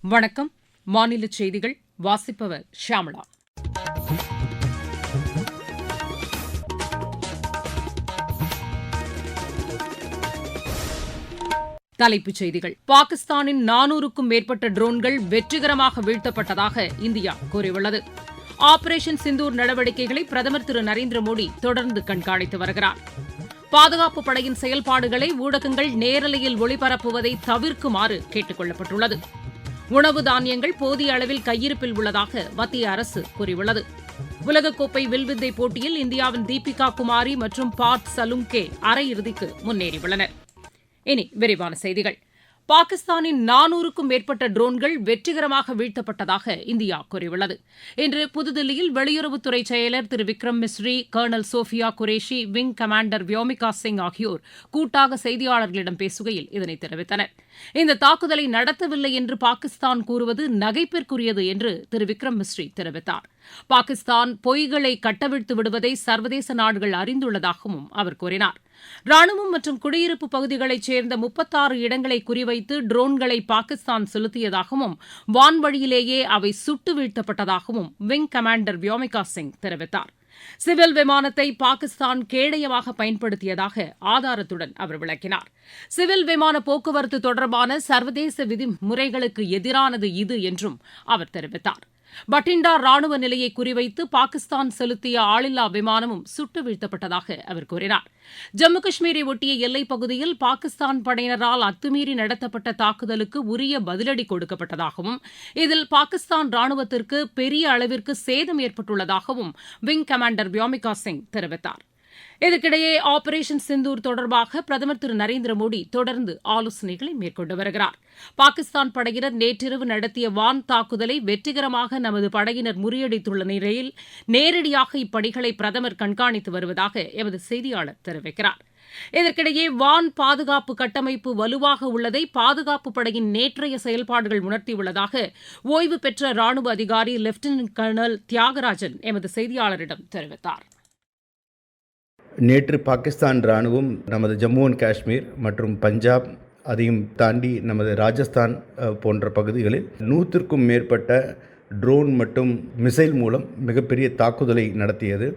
வணக்கம். மாநில செய்திகள் வாசிப்பவர் ஷியாமளா தலைப்புச் செய்திகள். பாகிஸ்தானின் நானூறுக்கும் மேற்பட்ட ட்ரோன்கள் வெற்றிகரமாக வீழ்த்தப்பட்டதாக இந்தியா கூறியுள்ளது. ஆபரேஷன் சிந்தூர் நடவடிக்கைகளை பிரதமர் திரு நரேந்திர மோடி தொடர்ந்து கண்காணித்து வருகிறார். பாதுகாப்பு படையின் செயல்பாடுகளை ஊடகங்கள் நேரலையில் ஒளிபரப்புவதை தவிர்க்குமாறு கேட்டுக் கொள்ளப்பட்டுள்ளது. உணவு தானியங்கள் போதிய அளவில் கையிருப்பில் உள்ளதாக மத்திய அரசு கூறியுள்ளது. உலகக்கோப்பை வில்வித்தை போட்டியில் இந்தியாவின் தீபிகா குமாரி மற்றும் பார்த் சலுங்கே அரையிறுதிக்கு முன்னேறியுள்ளனர். இனி விரிவான செய்திகள். பாகிஸ்தானின் நானூறுக்கும் மேற்பட்ட ட்ரோன்கள் வெற்றிகரமாக வீழ்த்தப்பட்டதாக இந்தியா கூறியுள்ளது. இன்று புதுதில்லியில் வெளியுறவுத்துறை செயலர் Thiru Vikram Misri colonel Sofiya Qureshi wing commander Vyomika Singh ஆகியோர் கூட்டாக செய்தியாளர்களிடம் பேசுகையில் இதனை தெரிவித்தனர். இந்த தாக்குதலை நடத்தவில்லை என்று பாகிஸ்தான் கூறுவது நகைப்பிற்குரியது என்று திரு விக்ரம் மிஸ்ரி தெரிவித்தார். பாகிஸ்தான் பொய்களை கட்டவிழ்த்து விடுவதை சர்வதேச நாடுகள் அறிந்துள்ளதாகவும் அவர் கூறினார். ராணுவம் மற்றும் குடியிருப்பு பகுதிகளைச் சேர்ந்த முப்பத்தாறு இடங்களை குறிவைத்து ட்ரோன்களை பாகிஸ்தான் செலுத்தியதாகவும் வான்வழியிலேயே அவை சுட்டு வீழ்த்தப்பட்டதாகவும் விங் கமாண்டர் வியோமிகா சிங் தெரிவித்தார். சிவில் விமானத்தை பாகிஸ்தான் கேடயமாக பயன்படுத்தியதாக ஆதாரத்துடன் அவர் விளக்கினார். சிவில் விமான போக்குவரத்து தொடர்பான சர்வதேச விதிமுறைகளுக்கு எதிரானது இது என்றும் அவர் தெரிவித்தார். பட்டிண்டா ராணுவ நிலையை குறிவைத்து பாகிஸ்தான் செலுத்திய ஆளில்லா விமானமும் சுட்டு வீழ்த்தப்பட்டதாக அவர் கூறினார். ஜம்மு காஷ்மீரை ஒட்டிய எல்லைப் பகுதியில் பாகிஸ்தான் படையினரால் அத்துமீறி நடத்தப்பட்ட தாக்குதலுக்கு உரிய பதிலடி கொடுக்கப்பட்டதாகவும் இதில் பாகிஸ்தான் ராணுவத்திற்கு பெரிய அளவிற்கு சேதம் ஏற்பட்டுள்ளதாகவும் விங் கமாண்டர் வியோமிகா சிங் தெரிவித்தார். இதற்கிடையே ஆபரேஷன் சிந்தூர் தொடர்பாக பிரதமர் திரு நரேந்திர மோடி தொடர்ந்து ஆலோசனைகளை மேற்கொண்டு வருகிறார். பாகிஸ்தான் படையினர் நேற்றிரவு நடத்திய வான் தாக்குதலை வெற்றிகரமாக நமது படையினர் முறியடித்துள்ள நிலையில் நேரடியாக இப்பணிகளை பிரதமர் கண்காணித்து வருவதாக எமது செய்தியாளர் தெரிவிக்கிறார். இதற்கிடையே வான் பாதுகாப்பு கட்டமைப்பு வலுவாக உள்ளதை பாதுகாப்பு படையின் நேற்றைய செயல்பாடுகள் உணர்த்தியுள்ளதாக ஓய்வு பெற்ற ராணுவ அதிகாரி லெப்டினன்ட் கர்னல் தியாகராஜன் எமது செய்தியாளரிடம் தெரிவித்தார். நேற்று பாகிஸ்தான் இராணுவம் நமது ஜம்மு அண்ட் காஷ்மீர் மற்றும் பஞ்சாப் அதையும் தாண்டி நமது ராஜஸ்தான் போன்ற பகுதிகளில் நூற்றுக்கும் மேற்பட்ட ட்ரோன் மற்றும் மிசைல் மூலம் மிகப்பெரிய தாக்குதலை நடத்தியது.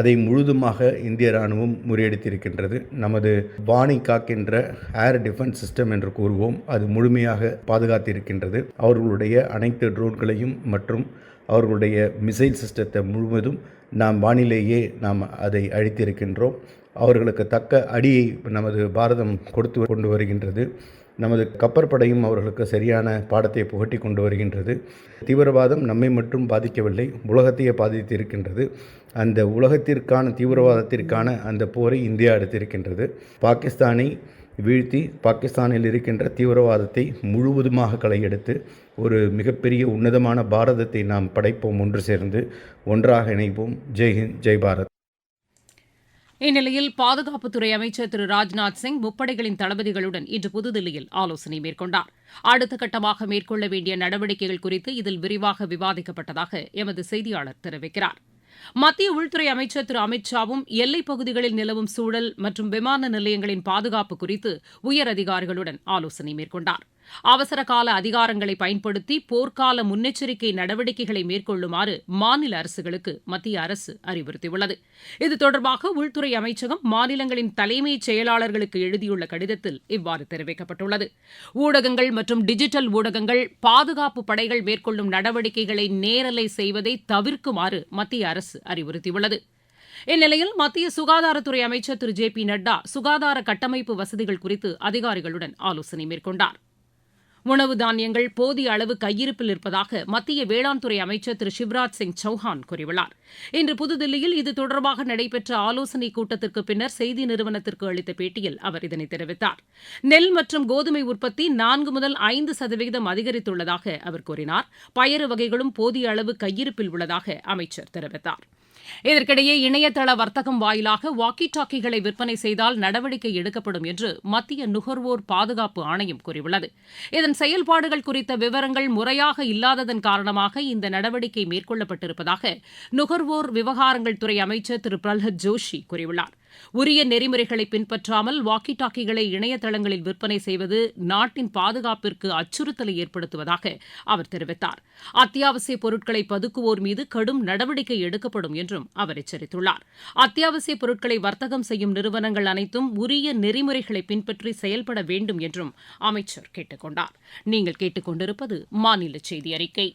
அதை முழுதுமாக இந்திய இராணுவம் முறியடித்திருக்கின்றது. நமது வாணி காக்கின்ற ஏர் டிஃபென்ஸ் சிஸ்டம் என்று கூறுவோம். அது முழுமையாக பாதுகாத்திருக்கின்றது. அவர்களுடைய அனைத்து ட்ரோன்களையும் மற்றும் அவர்களுடைய மிசைல் சிஸ்டத்தை முழுவதும் நாம் வானிலேயே நாம் அதை அழித்திருக்கின்றோம். அவர்களுக்கு தக்க அடியை நமது பாரதம் கொடுத்து கொண்டு வருகின்றது. நமது கப்பற்படையும் அவர்களுக்கு சரியான பாடத்தை புகட்டி கொண்டு வருகின்றது. தீவிரவாதம் நம்மை மட்டும் பாதிக்கவில்லை உலகத்தையே பாதித்திருக்கின்றது. அந்த உலகத்திற்கான தீவிரவாதத்திற்கான அந்த போரை இந்தியா எடுத்திருக்கின்றது. பாகிஸ்தானை வீழ்த்தி பாகிஸ்தானில் இருக்கின்ற தீவிரவாதத்தை முழுவதுமாக களையெடுத்து ஒரு மிகப்பெரிய உன்னதமான பாரதத்தை நாம் படைப்போம் ஒன்று சேர்ந்து ஒன்றாக இணைப்போம். ஜெய்ஹிந்த் ஜெய் பாரத். இந்நிலையில் பாதுகாப்புத்துறை அமைச்சர் திரு ராஜ்நாத் சிங் முப்படைகளின் தளபதிகளுடன் இன்று புதுதில்லியில் ஆலோசனை மேற்கொண்டார். அடுத்த கட்டமாக மேற்கொள்ள வேண்டிய நடவடிக்கைகள் குறித்து இதில் விரிவாக விவாதிக்கப்பட்டதாக எமது செய்தியாளர் தெரிவிக்கிறார். மத்திய உள்துறை அமைச்சர் திரு அமித் ஷாவும் எல்லைப் பகுதிகளில் நிலவும் சூழல் மற்றும் விமான நிலையங்களின் பாதுகாப்பு குறித்து உயர் அதிகாரிகளுடன் ஆலோசனை மேற்கொண்டார். அவசர கால அதிகாரங்களை பயன்படுத்தி போர்க்கால முன்னெச்சரிக்கை நடவடிக்கைகளை மேற்கொள்ளுமாறு மாநில அரசுகளுக்கு மத்திய அரசு அறிவுறுத்தியுள்ளது. இது தொடர்பாக உள்துறை அமைச்சகம் மாநிலங்களின் தலைமைச் செயலாளர்களுக்கு எழுதியுள்ள கடிதத்தில் இவ்வாறு தெரிவிக்கப்பட்டுள்ளது. ஊடகங்கள் மற்றும் டிஜிட்டல் ஊடகங்கள் பாதுகாப்பு படைகள் மேற்கொள்ளும் நடவடிக்கைகளை நேரலை செய்வதை தவிர்க்குமாறு மத்திய அரசு அறிவுறுத்தியுள்ளது. இந்நிலையில் மத்திய சுகாதாரத்துறை அமைச்சர் திரு ஜே பி நட்டா சுகாதார கட்டமைப்பு வசதிகள் குறித்து அதிகாரிகளுடன் ஆலோசனை மேற்கொண்டார். உணவு தானியங்கள் போதிய அளவு கையிருப்பில் இருப்பதாக மத்திய வேளாண் துறை அமைச்சர் திரு சிவராஜ் சிங் சௌஹான் கூறியுள்ளார். இன்று புதுதில்லியில் இது தொடர்பாக நடைபெற்ற ஆலோசனைக் கூட்டத்திற்கு பின்னர் செய்தி நிறுவனத்திற்கு அளித்த பேட்டியில் அவர் இதனை தெரிவித்தார். நெல் மற்றும் கோதுமை உற்பத்தி நான்கு முதல் ஐந்து சதவீதம் அதிகரித்துள்ளதாக அவர் கூறினார். பயறு வகைகளும் போதிய அளவு கையிருப்பில் உள்ளதாக அமைச்சர் தெரிவித்தார். இதற்கிடையே இணையதள வர்த்தகம் வாயிலாக வாக்கி டாக்கிகளை விற்பனை செய்தால் நடவடிக்கை எடுக்கப்படும் என்று மத்திய நுகர்வோர் பாதுகாப்பு ஆணையம் கூறியுள்ளது. இதன் செயல்பாடுகள் குறித்த விவரங்கள் முறையாக இல்லாததன் காரணமாக இந்த நடவடிக்கை மேற்கொள்ளப்பட்டிருப்பதாக நுகர்வோர் விவகாரங்கள் துறை அமைச்சர் திரு பிரல்ஹத் ஜோஷி கூறியுள்ளார். உரிய நெறிமுறைகளை பின்பற்றாமல் வாக்கி டாக்கிகளை இணையதளங்களில் விற்பனை செய்வது நாட்டின் பாதுகாப்பிற்கு அச்சுறுத்தலை ஏற்படுத்துவதாக அவர் தெரிவித்தார். அத்தியாவசிய பொருட்களை பதுக்குவோர் மீது கடும் நடவடிக்கை எடுக்கப்படும் என்றும் அவர் எச்சரித்துள்ளார். அத்தியாவசிய பொருட்களை வர்த்தகம் செய்யும் நிறுவனங்கள் அனைத்தும் உரிய நெறிமுறைகளை பின்பற்றி செயல்பட வேண்டும் என்றும் அமைச்சர் கேட்டுக் கொண்டார். நீங்கள் கேட்டுக்கொண்டிருப்பது மாநில செய்தி அறிக்கை.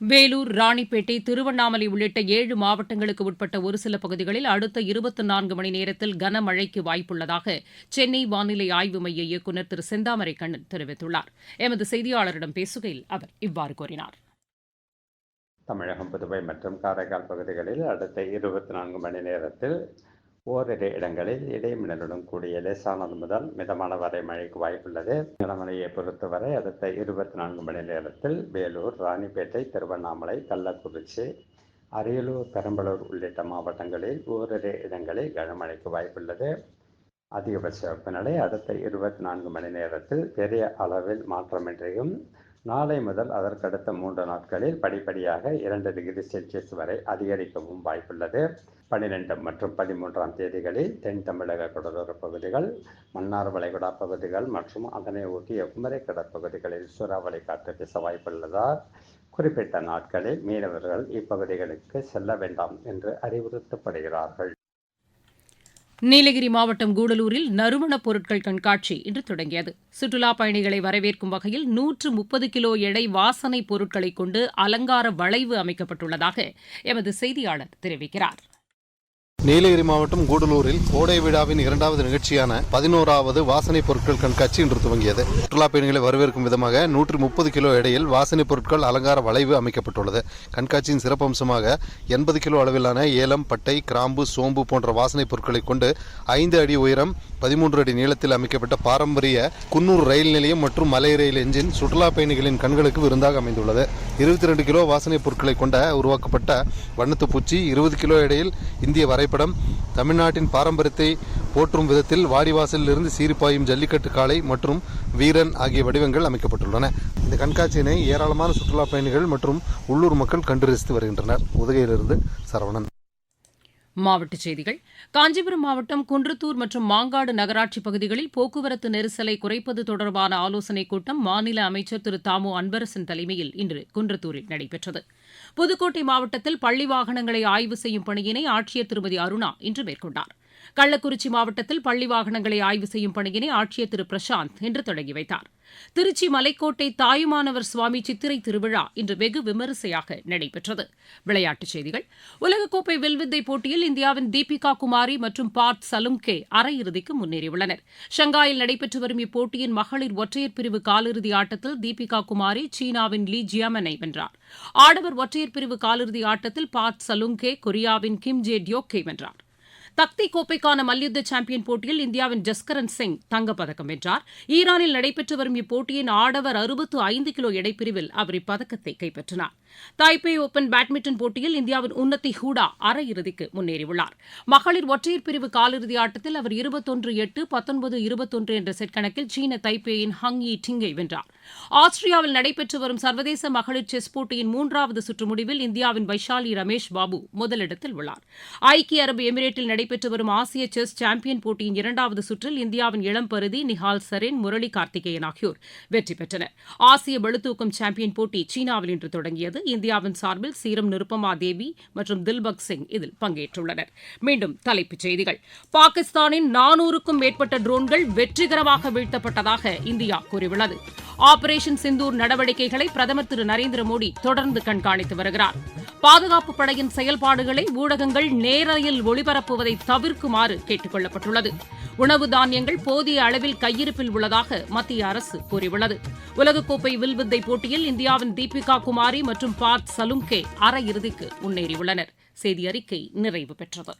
வேலூர் ராணிப்பேட்டை திருவண்ணாமலை உள்ளிட்ட ஏழு மாவட்டங்களுக்கு உட்பட்ட ஒரு சில பகுதிகளில் அடுத்த இருபத்தி நான்கு மணி நேரத்தில் கனமழைக்கு வாய்ப்புள்ளதாக சென்னை வானிலை ஆய்வு மைய இயக்குநர் திரு செந்தாமரை கண்ணன் தெரிவித்துள்ளார். எமது செய்தியாளரிடம் பேசுகையில் அவர் இவ்வாறு கூறினார். தமிழகம் புதுவை மற்றும் காரைக்கால் பகுதிகளில் அடுத்த இருபத்தி நான்கு மணி நேரத்தில் ஓரிரு இடங்களில் இடைமின்னலுடன் கூடிய லேசானது முதல் மிதமான வரை மழைக்கு வாய்ப்புள்ளது. நிலமலையை பொறுத்தவரை அடுத்த இருபத்தி நான்கு மணி நேரத்தில் வேலூர் ராணிப்பேட்டை திருவண்ணாமலை கள்ளக்குறிச்சி அரியலூர் பெரம்பலூர் உள்ளிட்ட மாவட்டங்களில் ஓரிரு இடங்களில் கனமழைக்கு வாய்ப்புள்ளது. அதிகபட்ச வெப்பநிலை அடுத்த இருபத்தி நான்கு மணி நேரத்தில் பெரிய அளவில் மாற்றமின்றியும் நாளை முதல் அதற்கடுத்த மூன்று நாட்களில் படிப்படியாக இரண்டு டிகிரி செல்சியஸ் வரை அதிகரிக்கவும் வாய்ப்புள்ளது. பன்னிரெண்டு மற்றும் பதிமூன்றாம் தேதிகளில் தென் தமிழக கடலோர பகுதிகள் மன்னார் வளைகுடா பகுதிகள் மற்றும் அதனை ஒட்டிய குமரை கடற்பகுதிகளில் சூறாவளி காற்று வீச வாய்ப்புள்ளதால் குறிப்பிட்ட நாட்களில் மீனவர்கள் இப்பகுதிகளுக்கு செல்ல வேண்டாம் என்று அறிவுறுத்தப்படுகிறார்கள். நீலகிரி மாவட்டம் கூடலூரில் நறுமணப் பொருட்கள் கண்காட்சி இன்று தொடங்கியது. சுற்றுலாப் பயணிகளை வரவேற்கும் வகையில் நூற்று முப்பது கிலோ எடை வாசனைப் பொருட்களை கொண்டு அலங்கார வளைவு அமைக்கப்பட்டுள்ளதாக எமது செய்தியாளர் தெரிவிக்கிறார். நீலகிரி மாவட்டம் கூடலூரில் கோடை விழாவின் இரண்டாவது நிகழ்ச்சியான பதினோராவது வாசனை பொருட்கள் கண்காட்சி இன்று துவங்கியது. சுற்றுலா பயணிகளை வரவேற்கும் விதமாக நூற்றி முப்பது கிலோ எடையில் வாசனை பொருட்கள் அலங்கார வளைவு அமைக்கப்பட்டுள்ளது. கண்காட்சியின் சிறப்பம்சமாக எண்பது கிலோ அளவிலான ஏலம் பட்டை கிராம்பு சோம்பு போன்ற வாசனை பொருட்களை கொண்டு ஐந்து அடி உயரம் பதிமூன்று அடி நீளத்தில் அமைக்கப்பட்ட பாரம்பரிய குன்னூர் ரயில் நிலையம் மற்றும் மலை ரயில் என்ஜின் சுற்றுலா பயணிகளின் கண்களுக்கு விருந்தாக அமைந்துள்ளது. இருபத்தி ரெண்டு கிலோ வாசனை பொருட்களை கொண்ட உருவாக்கப்பட்ட வண்ணத்து பூச்சி இருபது கிலோ எடையில் இந்திய திரைப்படம் தமிழ்நாட்டின் பாரம்பரியத்தை போற்றும் விதத்தில் வாரிவாசலில் இருந்து சீரிப்பாயும் ஜல்லிக்கட்டு காளை மற்றும் வீரன் ஆகிய வடிவங்கள் அமைக்கப்பட்டுள்ளன. இந்த கண்காட்சியினை ஏராளமான சுற்றுலா பயணிகள் மற்றும் உள்ளூர் மக்கள் கண்டு ரசித்து வருகின்றனர். உதகையிலிருந்து சரவணன். மாவட்டச் செய்திகள். காஞ்சிபுரம் மாவட்டம் குன்றத்தூர் மற்றும் மாங்காடு நகராட்சி பகுதிகளில் போக்குவரத்து நெரிசலை குறைப்பது தொடர்பான ஆலோசனைக் கூட்டம் மாநில அமைச்சர் திரு தாமு அன்பரசன் தலைமையில் இன்று குன்றத்தூரில் நடைபெற்றது. புதுக்கோட்டை மாவட்டத்தில் பள்ளி வாகனங்களை ஆய்வு செய்யும் பணியினை ஆட்சியர் திருமதி அருணா இன்று மேற்கொண்டார். கள்ளக்குறிச்சி மாவட்டத்தில் பள்ளி வாகனங்களை ஆய்வு செய்யும் பணியினை ஆட்சியர் திரு. பிரசாந்த் இன்று தொடங்கி வைத்தார். திருச்சி மலைக்கோட்டை தாயுமானவர் சுவாமி சித்திரை திருவிழா இன்று வெகு விமரிசையாக நடைபெற்றது. விளையாட்டுச் செய்திகள். உலகக்கோப்பை வில்வித்தை போட்டியில் இந்தியாவின் தீபிகா குமாரி மற்றும் பார்த் சலும்கே அரையிறுதிக்கு முன்னேறியுள்ளனர். ஷங்காயில் நடைபெற்று வரும் இப்போட்டியின் மகளிர் ஒற்றையர் பிரிவு காலிறுதி ஆட்டத்தில் தீபிகா குமாரி சீனாவின் லீ ஜியாமனை வென்றார். ஆடவர் ஒற்றையர் பிரிவு காலிறுதி ஆட்டத்தில் பார்த் சலுங்கே கொரியாவின் கிம் ஜே டியோக்கை வென்றார். தக்தி கோப்பைக்கான மல்யுத்த சாம்பியன் போட்டியில் இந்தியாவின் ஜஸ்கரன் சிங் தங்கப்பதக்கம் வென்றார். ஈரானில் நடைபெற்று வரும் இப்போட்டியின் ஆடவர் அறுபத்து ஐந்து கிலோ எடைப்பிரிவில் அவர் இப்பதக்கத்தை கைப்பற்றினார். தாய்பே ஓபன் பேட்மிண்டன் போட்டியில் இந்தியாவின் உன்னத்தி ஹூடா அரையிறுதிக்கு முன்னேறியுள்ளார். மகளிர் ஒற்றையர் பிரிவு காலிறுதி ஆட்டத்தில் அவர் இருபத்தொன்று எட்டு பத்தொன்பது இருபத்தொன்று என்ற செட் கணக்கில் சீன தைப்பேயின் ஹங் யி டிங்கை வென்றார். ஆஸ்திரியாவில் நடைபெற்று வரும் சர்வதேச மகளிர் செஸ் போட்டியின் மூன்றாவது சுற்று முடிவில் இந்தியாவின் வைஷாலி ரமேஷ் பாபு முதலிடத்தில் உள்ளார். ஐக்கிய அரபு எமிரேட்டில் நடைபெற்று நடைபெற்று வரும் ஆசிய செஸ் சாம்பியன் போட்டியின் இரண்டாவது சுற்றில் இந்தியாவின் இளம் பருதி நிஹால் சரேன் முரளி கார்த்திகேயன் ஆகியோர் வெற்றி பெற்றனர். ஆசிய பளுதூக்கும் சாம்பியன் போட்டி சீனாவில் இன்று தொடங்கியது. இந்தியாவின் சார்பில் சீரம் நிருப்பமா தேவி மற்றும் தில்பக் சிங் இதில் பங்கேற்றுள்ளனர். மீண்டும் தலைப்புச் செய்திகள். பாகிஸ்தானின் நானூறுக்கும் மேற்பட்ட ட்ரோன்கள் வெற்றிகரமாக வீழ்த்தப்பட்டதாக இந்தியா கூறியுள்ளது. ஆபரேஷன் சிந்தூர் நடவடிக்கைகளை பிரதமர் திரு நரேந்திர மோடி தொடர்ந்து கண்காணித்து வருகிறார். பாதுகாப்பு படையின் செயல்பாடுகளை ஊடகங்கள் நேரலையில் ஒளிபரப்புவதை தவிர்க்குமாறு கேட்டுக் கொள்ளப்பட்டுள்ளது உணவு தானியங்கள் போதிய அளவில் கையிருப்பில் உள்ளதாக மத்திய அரசு கூறியுள்ளது. உலகக்கோப்பை வில்வித்தை போட்டியில் இந்தியாவின் தீபிகா குமாரி மற்றும் பார்த் சலும்கே அரையிறுதிக்கு முன்னேறியுள்ளனர். செய்தி அறிக்கை நிறைவு பெற்றது.